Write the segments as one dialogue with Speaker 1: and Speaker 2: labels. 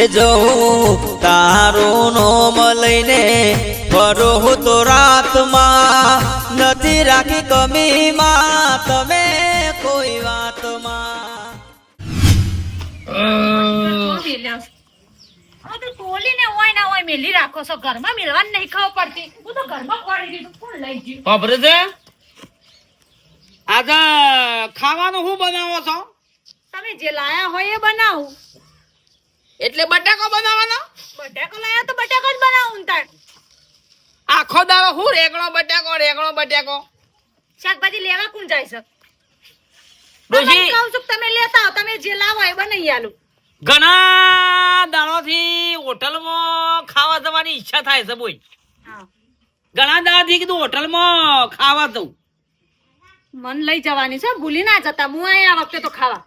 Speaker 1: એ જવું તારું નોમ લઈને ફરો હું તો રાતમાં નથી રાખી કમીમાં તમે કોઈ વાતમાં.
Speaker 2: તો ટોલીને હોય ના હોય મેલી રાખો છો. ઘરમાં મેલવાની નહીં ખાવ પડતી. હું તો ઘરમાં ખોડી દીધું. કોણ લઈ ગયું?
Speaker 3: ખબર છે આજે ખાવાનું શું બનાવો છો?
Speaker 2: તમે જે લાયા હોય એ બનાવું.
Speaker 3: એટલે બટાકો બનાવવાનો?
Speaker 2: બટાકો લાયા તો બટાકો જ બનાવું તાર
Speaker 3: આખો દાડો હું રેગણો બટાકો રેગણો બટાકો?
Speaker 2: શાકભાજી લેવા કોણ જાય છે?
Speaker 3: ડોશી
Speaker 2: કહું છું તમે લેતા આવો તમે જે લાવો એ બનાવી આલું.
Speaker 3: ઘણા દાડોથી હોટલમાં ખાવા જવાની ઈચ્છા થાય છે બોય
Speaker 2: હા.
Speaker 3: ઘણા દાડાથી કીધું હોટલમાં ખાવા જવું
Speaker 2: મન લઈ જવાની છે ભૂલી ના જતા હું આ વખતે તો ખાવા.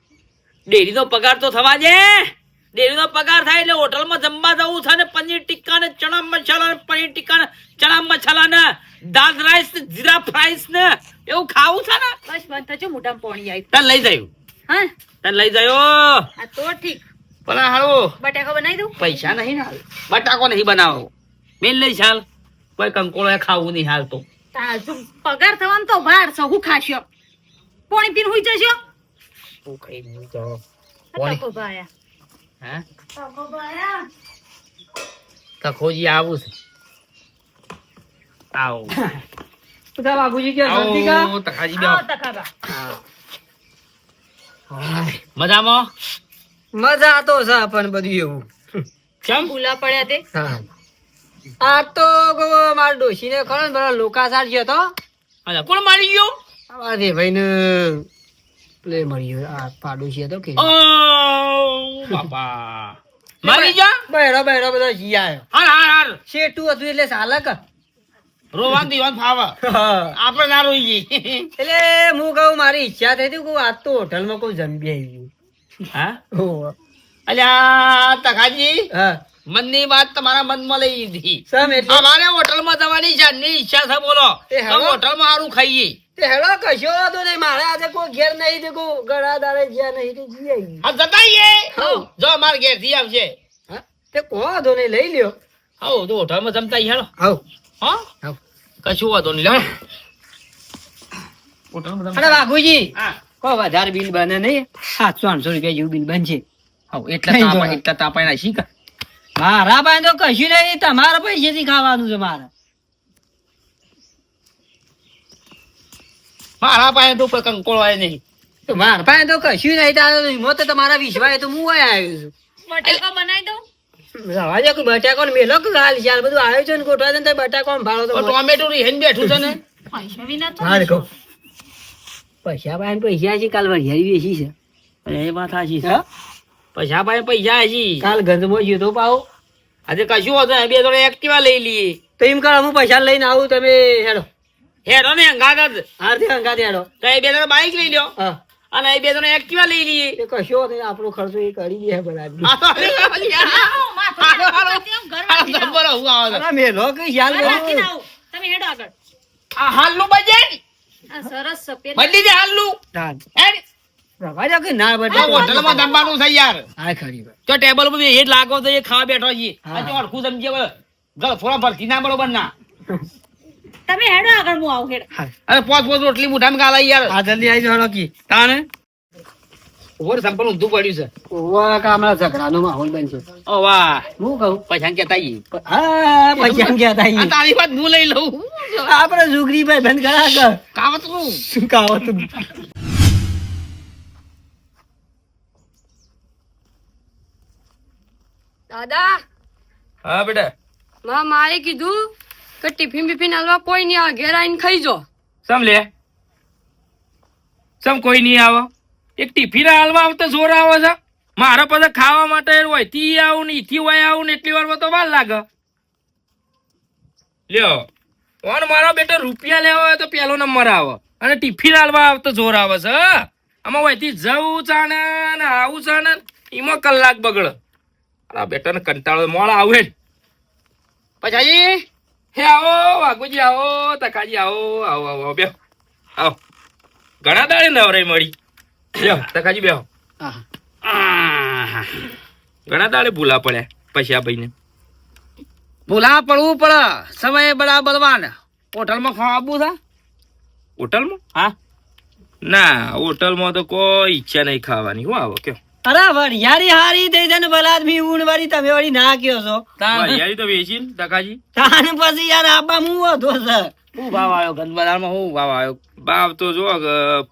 Speaker 3: ડેરી તો પગાર તો થવા દે. ડેરીનો પગાર થાય એટલે હોટલમાં જમવા જવું છે ને પનીર ટિક્કા ને ચણા મસાલા ને પનીર ટિક્કા ને ચણા મસાલા ને દાળ રાઈસ ને જીરા ફ્રાઈસ ને એવું ખાવું છે ને?
Speaker 2: બસ બંધ થજો મોઢામાં પાણી આવી
Speaker 3: તને લઈ જાયું.
Speaker 2: હા?
Speaker 3: તને લઈ જાયો.
Speaker 2: આ તો ઠીક.
Speaker 3: પણ હાલો
Speaker 2: બટાકો બનાવી દઉં?
Speaker 3: પૈસા નહીં ને હાલ. બટાકો નહીં બનાવો. મેન લઈ હાલ. કોઈ કંકોળો ખાવું નહીં હાલ તો.
Speaker 2: પગાર થવાનો તો બહાર છે હું ખાશો? પાણી પીને હુઈ જશો?
Speaker 3: હું ખાઈ નહીં તો
Speaker 2: ભાયા
Speaker 3: હા?
Speaker 2: તકો ભાયા
Speaker 3: આવું છે. આવો.
Speaker 4: બધા બાબુજી કે?
Speaker 3: આવો તખાજી બેહો.
Speaker 2: આવો તકાબા
Speaker 3: મજામાં?
Speaker 4: મજા તો છે પણ બધું એવું.
Speaker 3: કેમ?
Speaker 2: ભૂલા પડ્યા તે?
Speaker 4: હા. આ તો મારા ડોશી ને ખરો ને પેલા લોકાસાર ગયો તો.
Speaker 3: કોણ મારી ગયો?
Speaker 4: આ ભાઈ ને પ્લે મળી ગયો. આ પાડોશી હતો કે?
Speaker 3: ઓ બાપા. મારી જા.
Speaker 4: બહેરો બહેરો બધો જી આવ્યો
Speaker 3: હાર હાર હાર
Speaker 4: શેઠું હતું એટલે સાલક
Speaker 3: રોવાન દીવાન ફાવે. આપણે ના રોઈએ
Speaker 4: એટલે હું કહું મારી ઈચ્છા થઈ હતી કે આજ તો હોટલમાં કોઈ જમી આવી ગયું.
Speaker 3: હા?
Speaker 4: ઓહો.
Speaker 3: અલ્યા તખાજી
Speaker 4: હા.
Speaker 3: મનની વાત તમારા મનમાં લઈ લીધી. અમારે હોટલમાં જવાની જાનની ઈચ્છા છે બોલો. હોટલમાં સારું ખાઈએ.
Speaker 4: હેડો કશો વાંધો નહીં. મારે આજે કોઈ ઘેર નહીં તે ગળા દાડે જ્યાં નહીં તે
Speaker 3: હા જતાઈએ. જો અમારે ઘેરથી આવશે
Speaker 4: તે કો વાંધો નહીં લઈ લ્યો.
Speaker 3: આવો તો ઓઠામાં જમતા હેલો.
Speaker 4: આવો
Speaker 3: હા? કશું વાંધો નહીં લે અરે
Speaker 4: અને કો વધારે બિલ બને નહીં. સાતસો આઠસો રૂપિયા જેવું બિલ બનશે.
Speaker 3: હા એટલા એટલા ના શીખ.
Speaker 4: મારા પાસે તો કશું નહીં તમારા પૈસેથી ખાવાનું છે મારે.
Speaker 3: મારા પાસે તો કોઈ કંકોળ હોય નહીં
Speaker 4: મારા પાસે તો કશું નહીં તારે હિંમત તો તમારા વિશ્વાસ તો હું આવ્યો છું.
Speaker 2: બટાકો બનાવી દઉં?
Speaker 4: રવા દે બટાકો ને મેલો હાલ ચાલ બધું આયોજન ગોઠવા દે બટાકો ભાડો તો
Speaker 3: ટોમેટો રીહેન બેઠું છે ને.
Speaker 2: પૈસા વિના તો
Speaker 4: પૈસા પાસે પૈસા છે કાલ વરિયાળી બેસી છે.
Speaker 3: અરે એ વાત સાચી છે. પૈસા પાસે પૈસા હજી.
Speaker 4: કાલ ગંધમાં ગયો તો પાવ
Speaker 3: આજે કશું હોતું બે જોડે એક્ટિવા લઈ લઈએ.
Speaker 4: તો એમ કરો હું પૈસા લઈને આવું તમે હેડો.
Speaker 3: હેરો ને હંગાત જ
Speaker 4: હારથી હંગાથી હેડો
Speaker 3: તો એ બે જણા બાઈક લઈ લ્યો
Speaker 4: હા
Speaker 3: અને એ બે જણા એક્ટિવા લઈ લઈએ
Speaker 4: એ કશો નહીં આપણો ખર્ચો એ કરી દે બરાબર
Speaker 3: આ
Speaker 4: મેલો કઈ.
Speaker 2: તમે હેડો આગળ
Speaker 3: હાલનું બજેટ
Speaker 2: આ સરસ સફેદ
Speaker 3: બદલી દે હાલનું હેડ.
Speaker 4: કે ના
Speaker 3: આ હોટલમાં જમવાનું છે યાર
Speaker 4: હા ખરી
Speaker 3: તો ટેબલ પર હેડ લાગો તો એ ખાવા બેઠો છે
Speaker 4: હા.
Speaker 3: આ જો અડખું સમજે હવે. ભરતી ના બરોબર ના
Speaker 2: તમે હેડો આગળ હું આવું હેડ.
Speaker 3: અરે પોચ પોચ રોટલી મુઠામાં ગાલા યાર.
Speaker 4: આ જલ્દી આવી જાઓ કી
Speaker 3: તાને ઓર સંપલ ઊંધું પડ્યું છે.
Speaker 4: ઓવા કામના ઝઘડાનો માહોલ બનશે
Speaker 3: ઓ વાહ.
Speaker 4: હું કહું?
Speaker 3: પૈસા કેતા ઈ.
Speaker 4: હા ગયા
Speaker 3: આ
Speaker 4: ઈ.
Speaker 3: તારી વાત હું લઈ લઉં.
Speaker 4: આપણે જુગરી ભાઈ બંધ કરા કર
Speaker 3: કાવતરું.
Speaker 4: શું કાવત
Speaker 5: દાદા
Speaker 3: હા બેટા.
Speaker 5: માં માએ કીધું કે ફીંબી ફીને હલવા કોઈ નહીં આવે ઘેર આવીને ખાઈ જો.
Speaker 3: સમ લે સમ કોઈ નહીં આવે? એક ટીફીના હાલવા આવતા જોર આવે છે? મારા પાસે ખાવા માટે વહીથી આવું ને ઈથી હોય આવું ને એટલી વાર તો વાર લાગે. લ્યો કોણ મારો બેટો રૂપિયા લેવા હોય તો પેલો નંબર આવે. અને ટિફિન હાલવા આવતો જોર આવે છે આમાં વહીથી જવું ચાણે ને આવું ચાને એમાં કલાક બગડે. આ બેટાને કંટાળો મોડા આવે ને પછી હે આવો વાઘુજી આવો તકાજી આવો આવો આવો બેહો. આવો. ઘણા દાડે નવરાઈ મળી. બેહો તકાજી બેહો.
Speaker 6: ઘણા દાડે ભૂલા પડ્યા પછી આ ભાઈને.
Speaker 3: ભૂલા પડવું પડે. સમય બડા બળવાન હોટલમાં ખાવા આપવું છે
Speaker 6: હોટલમાં?
Speaker 3: હા.
Speaker 6: ના હોટલમાં તો કોઈ ઈચ્છા નહીં ખાવાની. હું આવો કયો?
Speaker 4: અરે વરિયાળી હારી થઈ છે ને ભલા આદમી ઊંઘ વાળી તમે વળી ના કયો છો.
Speaker 3: તાન
Speaker 6: યારી તો વેચી ને ટકાજી.
Speaker 4: તાન પછી યાર આબા હું હતો સર
Speaker 3: શું ભાવ આવ્યો ગંદબજારમાં શું ભાવ આવ્યો
Speaker 6: ભાવ તો જો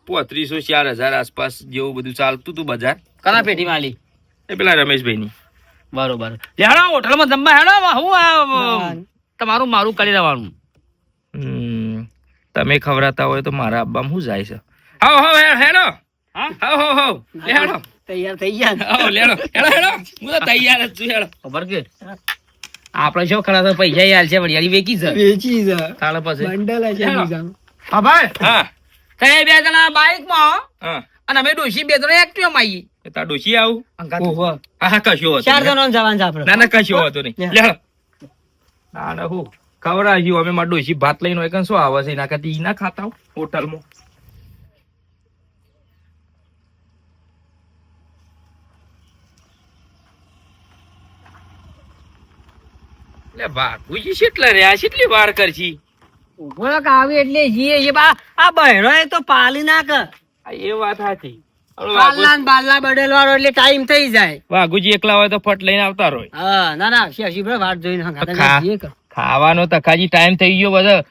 Speaker 6: પોત્રીસો ચાર હજાર આસપાસ જેવું બધું ચાલતું હતું બજાર.
Speaker 3: કના પેટી માલી
Speaker 6: એ પેલા રમેશભાઈની.
Speaker 3: બરોબર. હેડો હોટલમાં જમવા હેડો હું આ તમારું મારું કરી દેવાનું.
Speaker 6: હમ, તમે ખવડાતા હોય તો મારા આબ્બામાં શું જાય છે. હો હો હેડો
Speaker 3: હા?
Speaker 6: હો હો હો હેડો.
Speaker 4: તૈયાર થઈ ગયા
Speaker 6: હાવ લેડો હેડો હેડો હું તો તૈયાર જ છું હેડો.
Speaker 3: ખબર કે? આપણે શું ખરા તો પૈસા યાર છે વડિયારી વેચી છે?
Speaker 4: વેચી છે.
Speaker 3: તાળ પછી.
Speaker 4: બંડલ છે
Speaker 3: હા ભાઈ.
Speaker 6: હા.
Speaker 3: તે બે જણા બાઇકમાં
Speaker 6: હા?
Speaker 3: અને અમે ડોશી બે જણા એક્ટિવામાં આવી
Speaker 6: એ તા ડોશી આવું?
Speaker 4: ઓહો.
Speaker 6: હા હા કશો હતો
Speaker 4: ચાર જણા જવાનું છે આપણે.
Speaker 6: ના ના કશો હતો નહીં. લેડો. ના ના હું. ખવડાવ્યું અમે મારા ડોશી ભાત લઈને હોય કે શું આવે છે? એના કરતી ઈ ના ખાતા હોય હોટલમાં. લે બાપુજી કેટલા રહ્યા? કેટલી વાર કરશી?
Speaker 4: ઊભો રાખ, આવે એટલે જીએ છે. બા આ બહેરો એ તો પાલી નાખ.
Speaker 6: એ વાત સાચી
Speaker 4: પાલના બાલના બડેલ એટલે ટાઈમ થઈ જાય.
Speaker 6: વાઘુજી એકલા હોય તો ફટ લઈને આવતા રહો
Speaker 4: હા ના ના હસી બરાબર વાટ જોઈને
Speaker 6: ખાવાનો તકાજી ટાઈમ થઈ ગયો બધા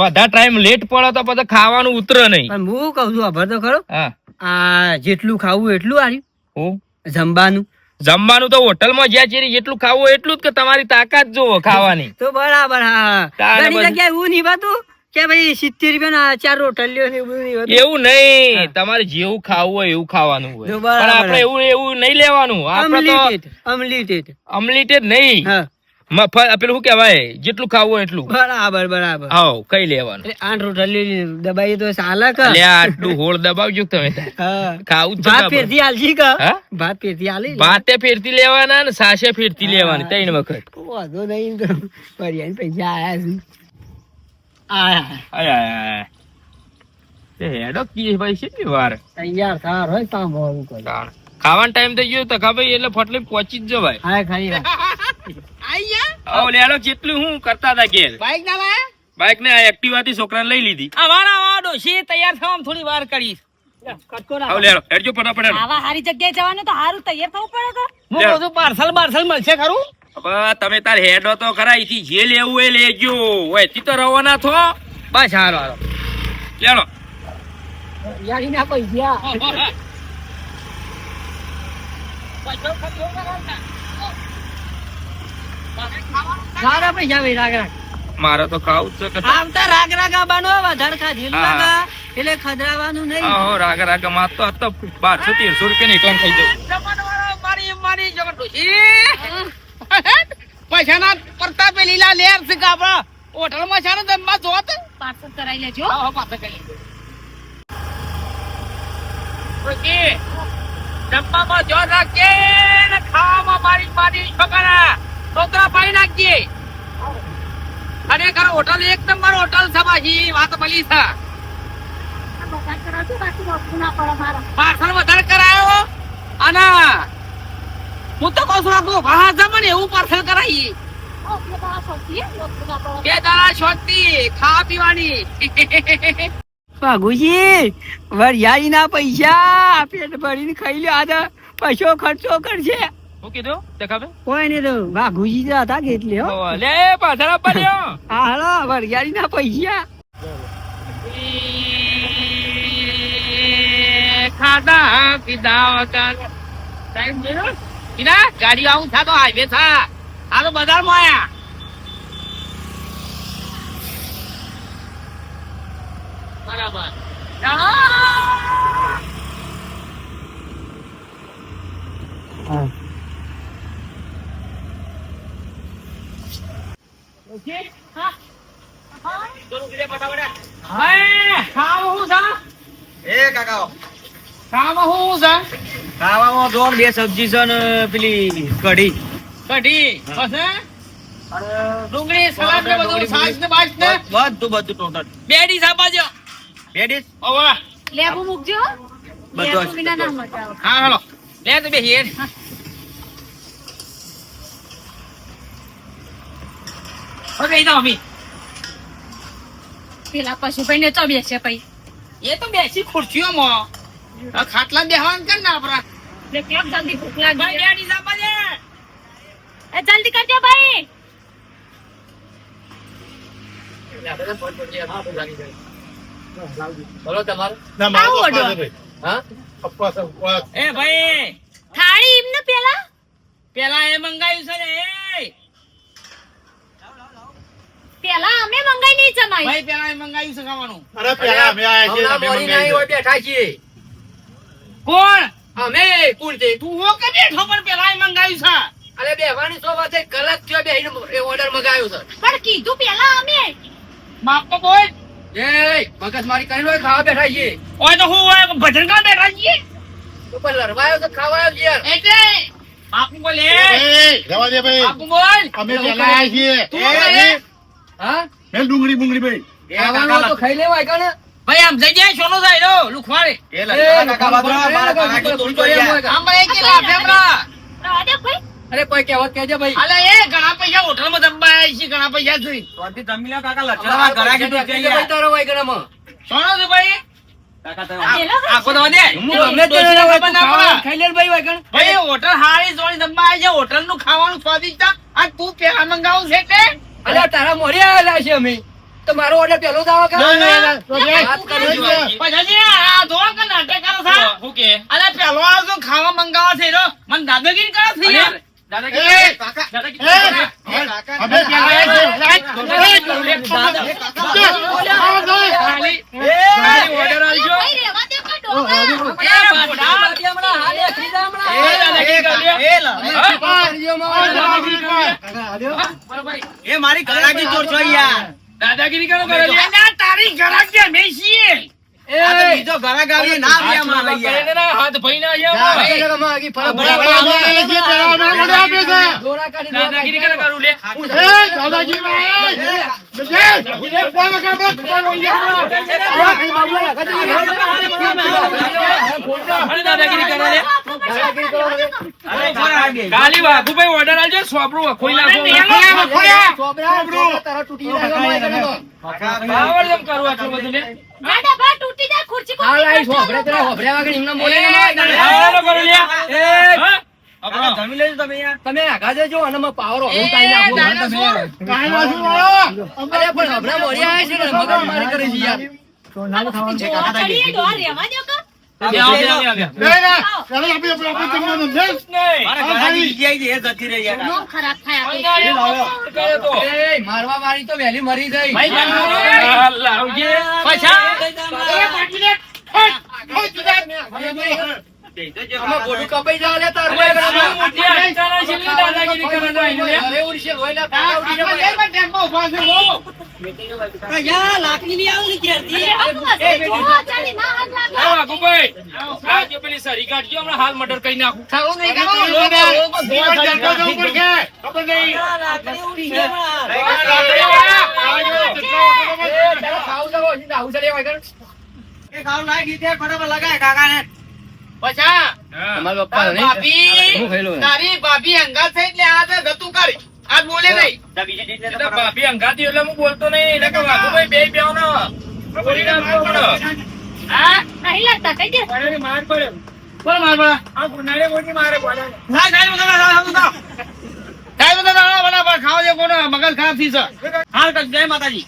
Speaker 6: વધારે ટાઈમ લેટ પડે તો પછી ખાવાનું ઉતરે નહીં.
Speaker 4: પણ હું કઉ છું અભર તો ખરો.
Speaker 6: હા.
Speaker 4: આ જેટલું ખાવું એટલું આર્યું
Speaker 6: હું?
Speaker 4: જમવાનું.
Speaker 6: જમવાનું તો હોટલમાં જ્યાં છે જેટલું ખાવું એટલું જ કે તમારી તાકાત જોવો ખાવાની.
Speaker 4: તો બરાબર હા ઘણી જગ્યાએ એવું નહીં કે ભાઈ સિત્તેર રૂપિયા ચાર રોટલીઓ એવું નહીં
Speaker 6: તમારે જેવું ખાવું હોય એવું ખાવાનું હોય. પણ આપણે એવું એવું નહીં લેવાનું. આપણે તો. અમલીટેડ નહીં. મફત પેલું શું કહેવાય? જેટલું ખાવું હોય એટલું.
Speaker 4: બરાબર બરાબર.
Speaker 6: આવ કઈ લેવાનું?
Speaker 4: આઠ રોટલી દબાઈ તો ચાલે કે.
Speaker 6: એટલે આટલું હોળ દબાવજો તમે. ખાવું
Speaker 4: ભાત
Speaker 6: કાં
Speaker 4: આલજી કે. ભાત ફેરથી આલી
Speaker 6: ભાતે ફેરતી લેવાના ને સાસે ફેરતી લેવાની ત્રણ વખત.
Speaker 4: વાંધો નહીં તો. ફરિયાદ પૈસા આયા છે આયા.
Speaker 6: આય આય આય. તે હેડો કી ભાઈ વાર?
Speaker 4: તૈયાર થાર હોય કોઈ
Speaker 6: ખાવાનો ટાઈમ થઈ ગયો તો ખબર એટલે ફટલી પહોંચી જ જવાય.
Speaker 4: હા વાત.
Speaker 6: આવો લેડો જેટલું હું કરતા હતા ઘેર.
Speaker 3: બાઈક ના લાયા?
Speaker 6: બાઈક ને આ એક્ટિવા થી છોકરાને લઈ લીધી.
Speaker 3: અમારા આવા ડોશી તૈયાર થવામાં થોડી વાર કરીશ.
Speaker 6: હેડજો ફટાફટ
Speaker 2: આવા હારી જગ્યાએ જવાનું તો હારું તૈયાર થવું પડે
Speaker 3: હું કહું છું પાર્સલ મળશે ખરું?
Speaker 6: હવે તમે તાર હેડો તો ખરા જે લેવું એ લેજો. ઓયથી તો રવાના થો.
Speaker 3: બસ હારો હારો
Speaker 6: લેડો
Speaker 4: ફરિયાદીના પૈસા સારા પૈસા ભાઈ રાખ રાખ
Speaker 6: મારે તો ખાવું છે આમ
Speaker 4: તો રાગ રાગ આવવાનો વધારે ખાધેલું
Speaker 6: હા.
Speaker 4: એટલે ખદરાવાનું નહીં.
Speaker 6: આહો રાગ રાગમાં તો તો બારસો તેરસો રૂપિયા ની કોણ થઈ જવું
Speaker 3: મારી મારી ડોશી પૈસા ના પડતા પેલી લા લેર છે કાબા આપડા હોટલમાં છે ને જમવા જોત.
Speaker 2: પાછળ કરાઈ લેજો.
Speaker 3: આવો પાછળ કરી ઓકે. જમવામાં જો રાખજે ને ખાવામાં મારી મારી છોકરા. છોકરા પાડી નાખજે. ખરેખર હોટલ એક નંબર હોટલ છે પાછી વાત મળી છે.
Speaker 2: ના
Speaker 3: પાર્સલ વધારે કરાયો અને હું તો કહું છું આપણું ભાષા જમે ને એવું પાર્સલ કરાવી
Speaker 2: બે દાડા ના
Speaker 3: શોધતી, ખાવા પીવાની.
Speaker 4: ભાગુજી વરિયાળીના પૈસા પેટ ભરીને ખાઈ લ્યો. આજે પૈસો ખર્ચો કરશે.
Speaker 6: શું કીધું તે ખબર
Speaker 4: કોઈ નહીં તો ભાગુજી તો હતા કે એટલે હો.
Speaker 6: લે પાછળ આપવા દ્યો.
Speaker 4: હા હલો વરિયાળીના પૈસા.
Speaker 3: ખાધા પીધા ટાઈમ જોયો પીના ગાડી આવું થા તો હાઈવે થા. આ તો બજારમાં આયા. બરાબર. ચાલો. હવે ખાવું શું છે?
Speaker 7: એ કાકા
Speaker 3: ખાવામાં શું છે?
Speaker 7: ખાવામાં જો બે સબ્જી છે ને પેલી કઢી.
Speaker 3: કઢી. પછી ડુંગળી સલાડ ને બધું છાશ ને બાશ ને?
Speaker 7: બધું બધું ટોટલ.
Speaker 3: બે ડીશ આપજો
Speaker 7: બે ડીશ?
Speaker 3: ઓવા
Speaker 2: લેબુ મૂકજો
Speaker 7: બધું
Speaker 2: વિના ના મજા
Speaker 3: હા હાલો. લે તો બે હેર. હવે દો અમી.
Speaker 2: પેલા પશુભાઈ ને તો બેસે પઈ
Speaker 3: એ તો બેસી ખુરશીઓમાં. ખાટલા બેહવાનું કર ને આપડા
Speaker 2: કેમ જલ્દી ભૂખ લાગી
Speaker 3: બે ડીસા બાજે.
Speaker 2: એ જલ્દી કરજો ભાઈ.
Speaker 8: બોલો તમારું.
Speaker 2: આવો ઓર્ડર.
Speaker 8: હા?
Speaker 3: એ ભાઈ.
Speaker 2: થાળી એમને પેલા?
Speaker 3: પેલા એ મંગાવ્યું છે ને એ
Speaker 2: પેલા અમે મંગાઈ નહીં જમાઈ.
Speaker 3: ભાઈ પેલા અમે મંગાઈ છે
Speaker 9: અરે પેલા અમે આયા છીએ, અમે
Speaker 8: મોરી ના હોય બેઠા છીએ.
Speaker 3: કોણ?
Speaker 8: અમે કોણ છે.
Speaker 3: તું હો કે બેઠો પણ પેલા અમે મંગાયું છે.
Speaker 8: અરે બેહવાની તો વાત કલાક થયો બેહીને એ ઓર્ડર મંગાયો છે.
Speaker 2: પણ કીધું પેલા અમે.
Speaker 3: બાપ તો બોલ.
Speaker 8: એ મગજ મારી કરી હોય ખાવા બેઠા છીએ.
Speaker 3: ઓય તો હું હોય ભજન કા બેઠા છીએ?
Speaker 8: તો પણ લડવાયો તો ખાવાયો છે યાર.
Speaker 3: એટલે બાપુ બોલે. એ
Speaker 9: રવા દે ભાઈ.
Speaker 3: બાપુ બોલ.
Speaker 9: અમે પેલા આયા છીએ.
Speaker 3: તું
Speaker 8: હા?
Speaker 9: મેં ડુંગળી બુંગળી ભાઈ.
Speaker 8: ખાવાનું તો ખાઈ લેવાય કાને?
Speaker 3: ભાઈ આમ જઈ જાય સોનો જાય રો લુખવાડે આમ ભાઈ કે લાફે હમણાં.
Speaker 2: રહેવા દે ભાઈ.
Speaker 8: અરે કોઈ કહેવત કહેજે ભાઈ.
Speaker 3: અલે એ ઘણા પૈસા હોટલમાં દબાયા છે ઘણા પૈસા જોઈ.
Speaker 8: ભાઈ તારો ભાઈ.
Speaker 3: સોનો છે ભાઈ?
Speaker 2: પેલા
Speaker 3: આખો દવા દે.
Speaker 8: હું ગમે તે
Speaker 3: ડોશીને
Speaker 8: હોય
Speaker 3: ખબર
Speaker 8: તું
Speaker 3: ના
Speaker 8: ખાવાનું
Speaker 3: પડે.
Speaker 8: ખાઈ લે ભાઈ વાગણ.
Speaker 3: ભાઈ હોટલ હારી જોડી દબાયા છે હોટલનું ખાવાનું સ્વાદિષ્ટ આ તું પેલા મંગાવું છે એટલે?
Speaker 8: અલ્યા તારા મોડી આવેલા છે અમે તો મારો ઓર્ડર પેલો જ આવે
Speaker 9: ના, ના, ના,
Speaker 8: કાં?
Speaker 9: તો બે-
Speaker 8: વાત કરી
Speaker 3: પછી આ ધોવા કે નાટક કરો છો અલે પેલો આ ખાવા મંગાવા છે રો મને દાદાગીરી કરો છે દાદાગીરી
Speaker 7: એ મારી ગરાગી ચોર છો યાર.
Speaker 3: દાદાગીરી કરો તારી ઘરાકી અમે છીએ. કરે કરું કરો
Speaker 8: કરો?
Speaker 3: કાલી વાઘુભાઈ ઓર્ડર આલજો સોપરું
Speaker 8: કોઈ તારા તૂટી
Speaker 3: જેમ કરવું આટલું બધું લે
Speaker 2: દાદા બા તૂટી જાય ખુરશી
Speaker 8: બોલે
Speaker 3: કરો
Speaker 8: એ,
Speaker 3: હા?
Speaker 7: જમી લેજો તમે યાર
Speaker 8: તમે આગા જજો અને માં પાવર હું કાઢી નાખું.
Speaker 3: ડાયનાસોર.
Speaker 9: કાંઈ વાંધો નહીં.
Speaker 8: અરે પણ હમણાં મોરી આવ્યા છે ને મગજ મારી કરે છે યાર. મારવા મારી તો વહેલી મરી ગઈ
Speaker 2: ના
Speaker 3: હાલ મર્ડર કરી નાખું.
Speaker 8: ખાવું નહીં
Speaker 9: ખબર નહીં.
Speaker 8: એ, તારે ખાવું તો હોય, આવું છે લે વાગણ.
Speaker 7: એ ખાવું લાગી છે, ફટાફટ લગાય કાકાને
Speaker 3: પાછા.
Speaker 8: તમારા પપ્પા
Speaker 3: ભાભી
Speaker 8: હું.
Speaker 3: તારી ભાભી અંગાત થઈ એટલે આ તે ગતું કરી. આજ બોલે નહીં.
Speaker 7: જા
Speaker 3: ભાભી અંગાતી એટલે હું બોલતો નહીં. એટલે કે વાઘુભાઈ બે બેવનો બોલી પડે. હા.
Speaker 2: નહીં લાગતા કઈ દે
Speaker 3: માર પડે. બોલ માર પડે? આ ગુનાડે મોટી મારે પડે
Speaker 7: ના, ના, ના, ના, ના, ના, ના.
Speaker 3: બધા દાડા પર ખાવા દે કોનો? મગજ ખરાબ થઈ છે
Speaker 7: હાલ જય માતાજી.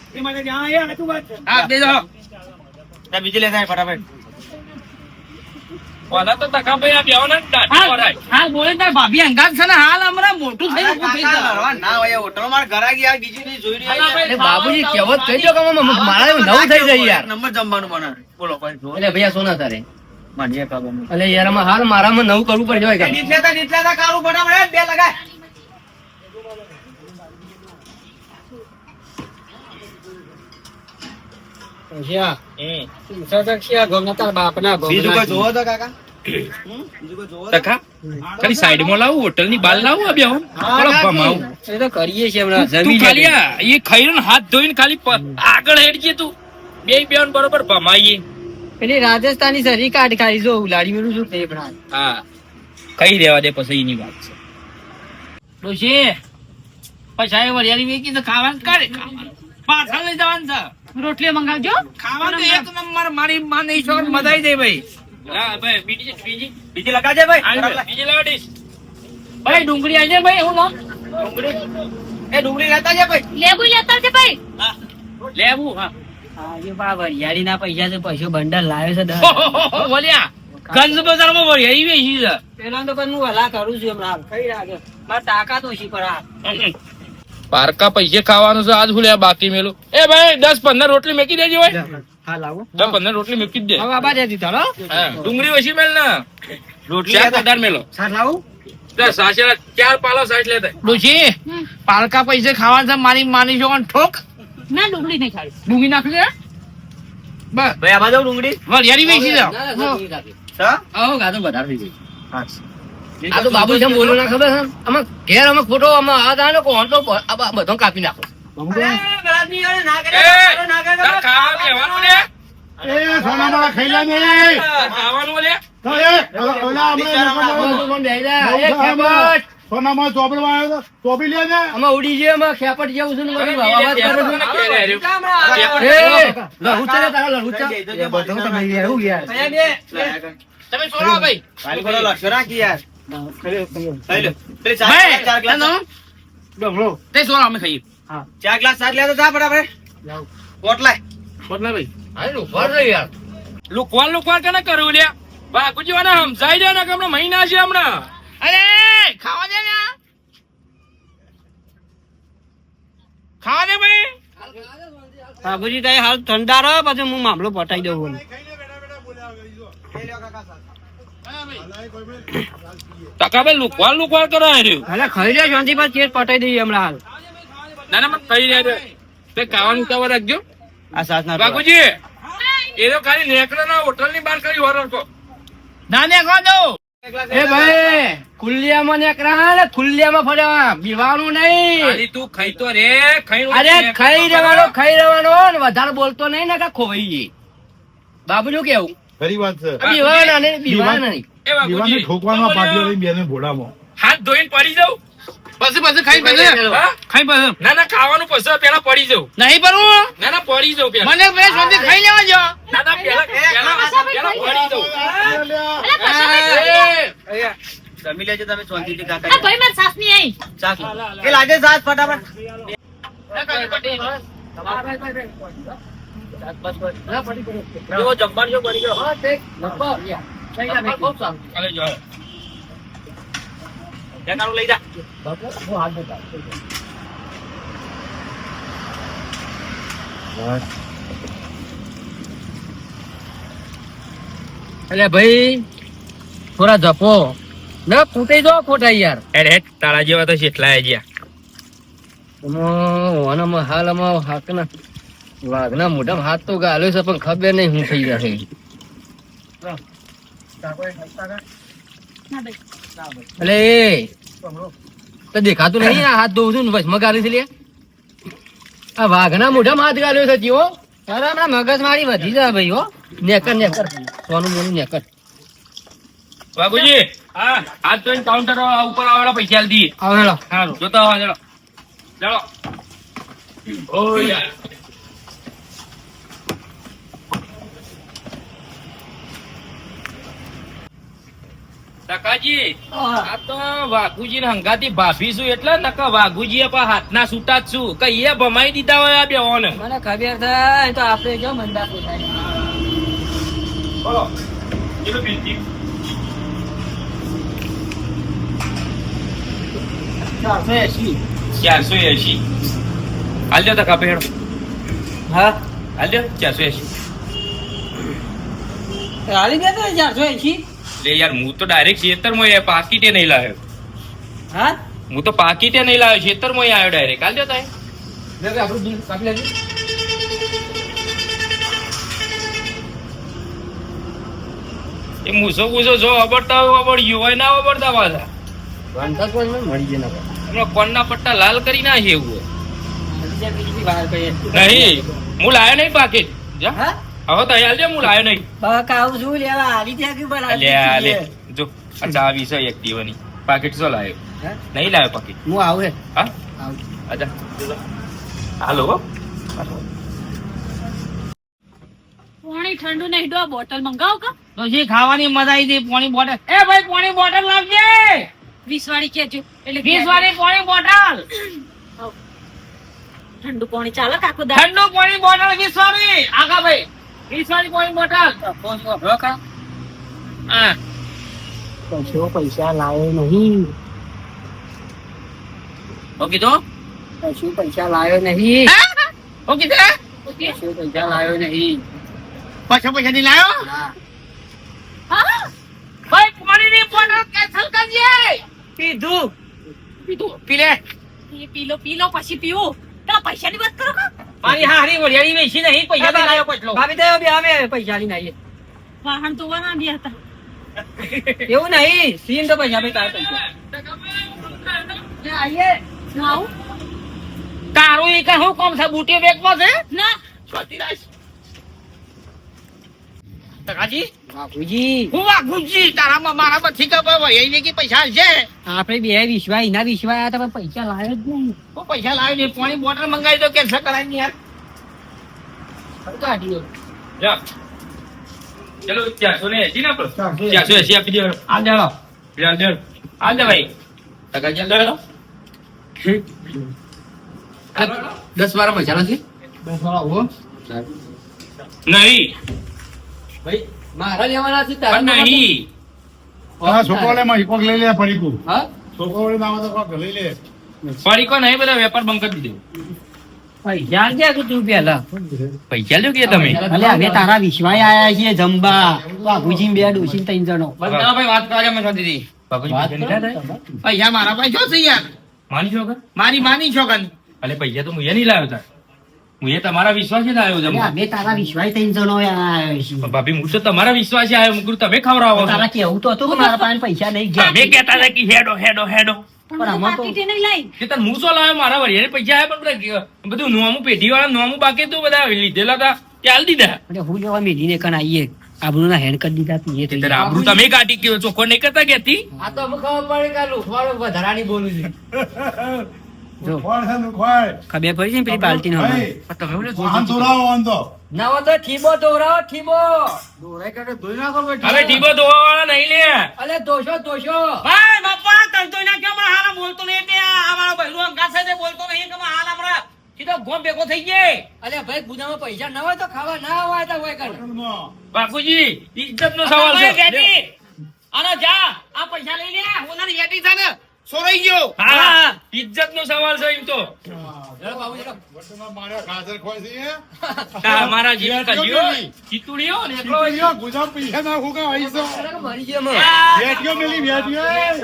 Speaker 3: હા દે દો
Speaker 7: જા બીજી લે જાય ફટાફટ.
Speaker 3: વાલા તો તકા ભાઈ આ બેવને દાઢી પડાય.
Speaker 7: હાલ બોલે તાર ભાભી અંગાત છે ને હાલ હમણાં મોટું થઈ
Speaker 3: ઊભું થઈ જાય.
Speaker 7: ના હોય હોટલમાં ગરાગી આ બીજી નહીં જોઈ
Speaker 3: અલા ભાઈ,
Speaker 8: બાબુજી કહેવત કહી દો કે મારા નવું થઈ જાય યાર.
Speaker 7: નંબર જમવાનું બનાવે. બોલો ભાઈ જો
Speaker 8: એટલે ભૈયા સોના તારે. યાર હાલ મારામાં નવું કરવું પડે હોય કાંઈ.
Speaker 7: નીચે નીચે તા કાળું બે લગાય. બીજું કોઈ જોવો તો કાકા? હમ? બીજું કોઈ જોવો તો?
Speaker 3: તકા ખાલી સાઈડમાં લાવું હોટલની બાર લાવું આ બેહો થોડો ભમાવું
Speaker 8: એ તો કરીએ છીએ હમણાં
Speaker 3: ખાલી એ ખાઈને હાથ ધોઈને ખાલી આગળ હેડજે તું. બે બેન બરોબર ભમાઈએ.
Speaker 4: પેલી રાજસ્થાની સરી કાઢ ખાઈ જો ઉલાડી મેળું છું તે પણ
Speaker 3: હા. કઈ દેવા દે પછી એની વાત છે. ડોશી પછી વરિયાળી વેકી તો ખાવાનું કરે ખાવાનું પાછા લઈ જવાનું છે.
Speaker 2: રોટલીઓ મંગાવજો.
Speaker 3: ખાવાનું તો એક નંબર મારી માં નહીં છોકર મજાઈ દે ભાઈ.
Speaker 6: બીજી
Speaker 7: લગાજે ભાઈ.
Speaker 6: બીજી લાવો ડીશ.
Speaker 3: ભાઈ ડુંગળી આવી ભાઈ હું ડુંગળી?
Speaker 7: એ ડુંગળી લેતા છે ભાઈ.
Speaker 2: લેબુ લેતા છે ભાઈ.
Speaker 3: લેવું હા.
Speaker 4: આજે બા વરિયાળીના પૈસા છે પૈસો બંડલ લાવ્યો છે
Speaker 3: બોલ્યા ગંજ બજારમાં વરિયાળી વેચી છે.
Speaker 4: પેલા તો પણ હું હલા કરું છું હમણાં કઈ રાખે મારે તાકાત ઓછી પર આ
Speaker 6: પારકા પૈસે ખાવાનું છે આજ ભૂલ્યા બાકી મેલું. એ ભાઈ દસ પંદર રોટલી મેકી દેજો ભાઈ દસ પંદર રોટલી મેકી દે.
Speaker 4: હવે જતી તારો.
Speaker 6: ડુંગળી ઓછી મેલ ને.
Speaker 7: રોટલી
Speaker 6: ચાર મેલો. ચાર પાલો સાઈડ લેતા.
Speaker 3: ડોશી પારકા પૈસે ખાવાનું છે મારી માની છોકર ઠોક?
Speaker 2: ના ડુંગળી નહીં ખાવી.
Speaker 3: ડુંગળી નાખી દે બસ.
Speaker 7: ભાઈ આમાં જાવ ડુંગળી?
Speaker 3: વરિયારી વેચી દો
Speaker 7: હા.
Speaker 4: ગાતો વધારે થઈ
Speaker 7: હા.
Speaker 4: આ તો બાબુ જેમ બોલ્યો ના ખબર છે? અમે ઘેર અમે ફોટો આમાં આ દાનો કોણ તો બધો કાપી નાખો.
Speaker 9: સોનામાં ચોપડવા આવ્યો ચોપી લે ને.
Speaker 4: અમે ઉડી જઈએ અમે ખેપટ જેવું છે અવાજ કરે છે. તમે
Speaker 3: છોડો ભાઈ.
Speaker 7: રાખી યાર. ચાર- ગ્લાસ સાત લેતો જા બરાબર પોટ લાય
Speaker 3: બદલા ભાઈ.
Speaker 4: યાર.
Speaker 6: લુકવાન લુકવાન કને કરવું લે બાપુજી વાને સમજાઈ દે ને કે હમણાં મહિના છે હમણાં.
Speaker 3: અરે ખાવા દે ને. ખાવા દે ભાઈ.
Speaker 4: બાબુજી હાલ ઠંડા રહો પછી હું મામલો પટાઈ દઉં બોલો.
Speaker 6: ટકાભાઈ લુકવાન લુકવાન રહ્યું.
Speaker 4: અરે ખાઈ લે શાંતિ પર કેસ પટાઈ દઈએ હમણાં હાલ.
Speaker 6: ના ના મને કહી રહ્યા તે ખાવાનું ઉતાવળ રાખજો.
Speaker 7: આ સાત ના
Speaker 6: બાપુજી એ તો ખાલી નેકડો ના હોટલની બહાર ખાલી હોરર કો
Speaker 3: નાને ખો દો.
Speaker 4: એ ભાઈ ખુલ્લિયામાં નીકળ્યા ને ખુલ્લિયામાં ફર્યા બીવાનું નહીં.
Speaker 6: તું ખાઈ તો રે ખાઈ
Speaker 4: અરે ખાઈ રહેવાનો ખાઈ રહેવાનો વધારે બોલતો નહીં ને કે ખોવાઈ ગઈ બાબુ શું કેવું?
Speaker 9: ખરી વાત છે.
Speaker 4: બીવાના નહીં બીવાના નહીં.
Speaker 6: એ
Speaker 9: દીવાને બેને
Speaker 6: હાથ ધોઈને પડી જાઉં?
Speaker 3: પછી પછી ખાઈ પછી. ખાઈ પછી.
Speaker 6: ના ના ખાવાનું પછી પેલા પડી જાઉં.
Speaker 3: નહીં
Speaker 6: ના ના પડી જાઉં પેલા
Speaker 3: મને બે સુધી ખાઈ લેવા જો
Speaker 6: ના ના પેલા પેલા પેલા પડી જાઉં.
Speaker 2: અલા કશા ભાઈ
Speaker 6: એ,
Speaker 7: જમી લેજો તમે શાંતિથી
Speaker 2: આ
Speaker 7: કાકા
Speaker 2: ભાઈ મારી સાસની આઈ.
Speaker 7: ચાક એ લાજે સાત ફટાફટ. જો જમવાનું જો બની ગયો
Speaker 6: ચાલે જો
Speaker 7: ત્યાં તારું લઈ જા
Speaker 4: એટલે ભાઈ થોડા જપો ના ફૂટે જો ખોટા યાર
Speaker 6: અરે તારા જેવા તો કેટલા ગયા
Speaker 4: હાલમાં હાકના વાઘના મોઢામાં હાથ તો ગાલ્યો છે પણ ખબર નહીં હું થઈ જશે તો દેખાતું નહીં આ હાથ ધોવું છું ને વચમાં ગાલી છે લે. આ વાઘના મોઢામાં હાથ ગાલ્યો છે જીવો તારા હમણાં મગજ મારી વધી જાય ભાઈ હો. નેકર નેકર. સોનું મોનું નેકર.
Speaker 6: બાબુજી હા હાથ તો કાઉન્ટર ઉપર આવેલા પૈસા આલી
Speaker 4: આવેલા
Speaker 6: હા જોતા આવો ચલો ચલો ઓ યાર. કાકાજી આ તો વાઘુજી ને હંગાતી ભાભી છું એટલે નકા વાઘુજી પણ હાથના છૂટા જ છું. કઈ એ ભમાઈ દીધા હોય આ બેઓને
Speaker 4: મને ખબર થાય તો આપણે જો મંદા પોતાય
Speaker 6: બોલો કેટલું બિલ થયું? ચારસો એસી હાલ દો તકા પેડ
Speaker 4: હા?
Speaker 6: હાલ દો ચારસો એસી
Speaker 4: હાલી ગયા તા ચારસો એસી
Speaker 6: લે યાર હું તો ડાયરેક્ટ ખેતરમાં એ પાકીટે નહીં લાવ્યો.
Speaker 4: હા?
Speaker 6: હું તો પાકીટે નહીં લાવ્યો ખેતરમાં આવ્યો ડાયરેક્ટ હાલ
Speaker 4: આપણું કાપી લેજો.
Speaker 6: એ મૂસો ગુસો જો અબડતા હોય અબડ્યું હોય ના અબડતા પાછા.
Speaker 4: વાંધા કોઈ મળી જાય
Speaker 6: હમણાં કોણના પટ્ટા લાલ કરી નાખે એવું. નહીં હું લાયો નહીં પાકીટ. જા.
Speaker 4: હા?
Speaker 6: હવે તો હાલ દે હું લાયો નહીં.
Speaker 4: બકા આવું છું લેવા હાલી ત્યાં કે બરાબર
Speaker 6: લે લે. જો આ ચાવી છે એક્ટિવાની પાકીટ શું લાવ્યો નહીં લાવ્યો પાકીટ
Speaker 4: હું આવું હે.
Speaker 6: હા?
Speaker 4: આવું.
Speaker 6: અચ્છા હાલો
Speaker 2: પાણી ઠંડુ નહીં ડો બોટલ મંગાવ કા?
Speaker 3: જે ખાવાની મજા આવી હતી પાણી બોટલ. એ ભાઈ પાણી બોટલ લાવજે.
Speaker 2: વીસ વાળી કેજો એટલે
Speaker 3: વીસ વાળી પાણી બોટલ.
Speaker 2: ઠંડુ પાણી ચાલે કાકુ
Speaker 3: ઠંડુ પાણી બોટલ વીસ વાળી આગા ભાઈ વાળી પાણી બોટલ હા
Speaker 4: પૈસો પૈસા લાવ્યો નહીં.
Speaker 3: શું કીધું
Speaker 4: કશું પૈસા લાવ્યો નહીં?
Speaker 3: શું કીધું
Speaker 4: કશું પૈસા લાવ્યો નહીં?
Speaker 3: પાછો પૈસા નહીં લાયો?
Speaker 2: હા.
Speaker 3: ભાઈ પાણીની બોટલ કેન્સલ કરજે પીધું. પીધું.
Speaker 2: પીલે. પીલો પીલો પછી પીવું. તો પૈસાની વાત કરો કા?
Speaker 3: મારી હારી વડિયાળી વેચી નહીં પૈસા નહીં લાયો પટલો.
Speaker 4: ભાભી તો બે અમે પૈસા લઈને આવીએ.
Speaker 2: વાહન તો વના દે હતા.
Speaker 4: એવું નહીં સીન તો પૈસા ભાઈ તારે પૈસા.
Speaker 2: આઈએ આવું
Speaker 3: તારું એ કઈ શું કોમ છે બુટી બેગમાં છે?
Speaker 2: ના.
Speaker 3: ટકાજી
Speaker 4: બાપુજી.
Speaker 3: હું વાઘુજી તારામાં મારા પછી ખબર હોય એ કે પૈસા છે?
Speaker 4: આપણે બે વિશ્વાસ એના વિશ્વાસ આ તમે પૈસા લાવ્યો જ નહીં.
Speaker 3: હું પૈસા લાવ્યો નહીં પાણી બોટલ મંગાવી દો કેન્સલ કરાવી નહીં યાર.
Speaker 4: કાઢી
Speaker 6: જા. ચલો ચારસો ને એસી ના પર ચારસો એસી આપી દો
Speaker 3: આ દેડો
Speaker 6: હાલ દે હાલ દે ભાઈ. ટકા ચાલ દે
Speaker 4: દસ બાર પૈસા નથી?
Speaker 6: નહીં.
Speaker 4: ભાઈ મારા લેવાના છે તારા
Speaker 6: નહીં.
Speaker 9: હા છોકરો લે લઈ લે પડીકું
Speaker 4: હા?
Speaker 9: છોકરો વળી તો કોક લઈ લે.
Speaker 6: ફરી નહીં બધા વેપાર બંધ કરી દીધો.
Speaker 4: પૈસા દે કે તું પેલા.
Speaker 6: પૈસા લ્યો કે તમે?
Speaker 4: અલે અમે તારા વિશ્વાય આયા છીએ જમવા બાપુજી બે ડોસી ત્રણ જણો.
Speaker 3: બધા ભાઈ વાત કરે મેં
Speaker 6: બાપુજી પૈસા
Speaker 3: મારા પાસે જો છે યાર.
Speaker 6: માની છો કે?
Speaker 3: મારી માની છોકન
Speaker 6: અલે પૈસા તો હું નહીં લાવ્યો તાર. મુએ તમારા વિશ્વાસે
Speaker 4: તારા આયા છીએ
Speaker 6: ભાભી હું તો તમારા વિશ્વાસે આવ્યો. તમે ખવડાવો
Speaker 4: તારા કેવું તો હતું મારા પાસે પૈસા નહીં? ગયા
Speaker 6: તમે કહેતા હતા કે હેડો હેડો હેડો.
Speaker 4: પણ
Speaker 2: પણ
Speaker 4: આમાં તો-
Speaker 2: નહીં લાઈ.
Speaker 6: તને હું શું લાવ્યો? મારા વરિયાળી પૈસા આવ્યા પણ બધું નોમું પેઢી વાળા નોમું બાકી તો બધા લીધેલા હતા. તે હાલ દીધા?
Speaker 4: એટલે હું લેવા મેલીને કણ આવીએ. આબરૂ ના હેન્ડ કરી દીધા તો
Speaker 6: આબરૂ તમે કાઢી ગયો ચોખ્ખો નહીં કરતા કેતી?
Speaker 4: આ તો અમુક ખબર પડે કે વધારાની બોલું છે. જો.
Speaker 9: ને.
Speaker 4: ખબર પડી છે ને પેલી પાલટી નો
Speaker 9: વાહન દોરાવો વાહન તો.
Speaker 4: ના હોય તો ઠીબો દોરાવો ઠીબો.
Speaker 6: હવે ટીબો ધોવા વાળા નહીં લે.
Speaker 4: અલે દોશો દોશો
Speaker 3: ભાઈ બાપા તને તો એના કેમ હારા બોલતો નહીં? તે આ મારો બૈરું અંગાત છે તે બોલતો નહીં કે હાલ હમણાં સીધો ગોમ ભેગો થઈ ગયે.
Speaker 4: અલે ભાઈ ગુનામાં પૈસા ના હોય તો ખાવા ના હોય હોય કર
Speaker 6: બાપુજી ઇજ્જત નો સવાલ છે.
Speaker 3: આનો જા આ પૈસા લઈ લે. બેટી છે ને. સોરાઈ ગયો
Speaker 6: હા ઇજ્જત નો સવાલ છે એમ તો
Speaker 9: વચમાં માર્યા ખાતર ખોય છે એ.
Speaker 6: હા, મારા ચીતુડીઓ ને
Speaker 9: ગુજામ પૈસા તો.
Speaker 4: ગયો.
Speaker 9: મેલી.
Speaker 4: એ.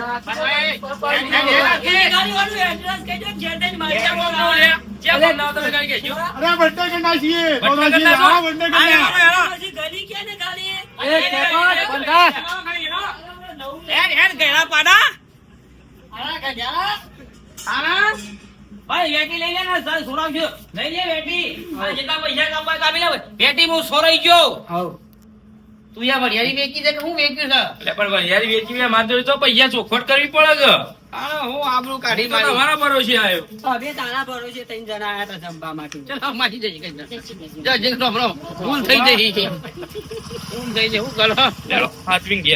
Speaker 3: હેડ હેડ પાડા ભાઈ બેટી લઈ લે ને સર સોરાવજો લઈ લે બેટી આ જેટલા પૈસા કાપવા કાપી લે બેટી હું સોરાઈ ગયો.
Speaker 4: આવ.
Speaker 3: તું યા વરિયાળી વેચી દે કે હું વેચ્યું છે?
Speaker 6: એટલે પણ વરિયાળી વેચી મેં મારી તો પૈસા ચોખવટ કરવી પડે
Speaker 3: હું આબરૂ કાઢી મારી.
Speaker 6: તમારા ભરોસે આવ્યો.
Speaker 4: હવે તારા ભરોસે ત્રણ જણા આયા હતા જમવા માટે.
Speaker 3: ચલો માસી જઈ કઈ જા જઈ ભૂલ થઈ જઈ ભૂલ થઈ જઈ હું કરો?
Speaker 6: ચાલો હાથ ગયા.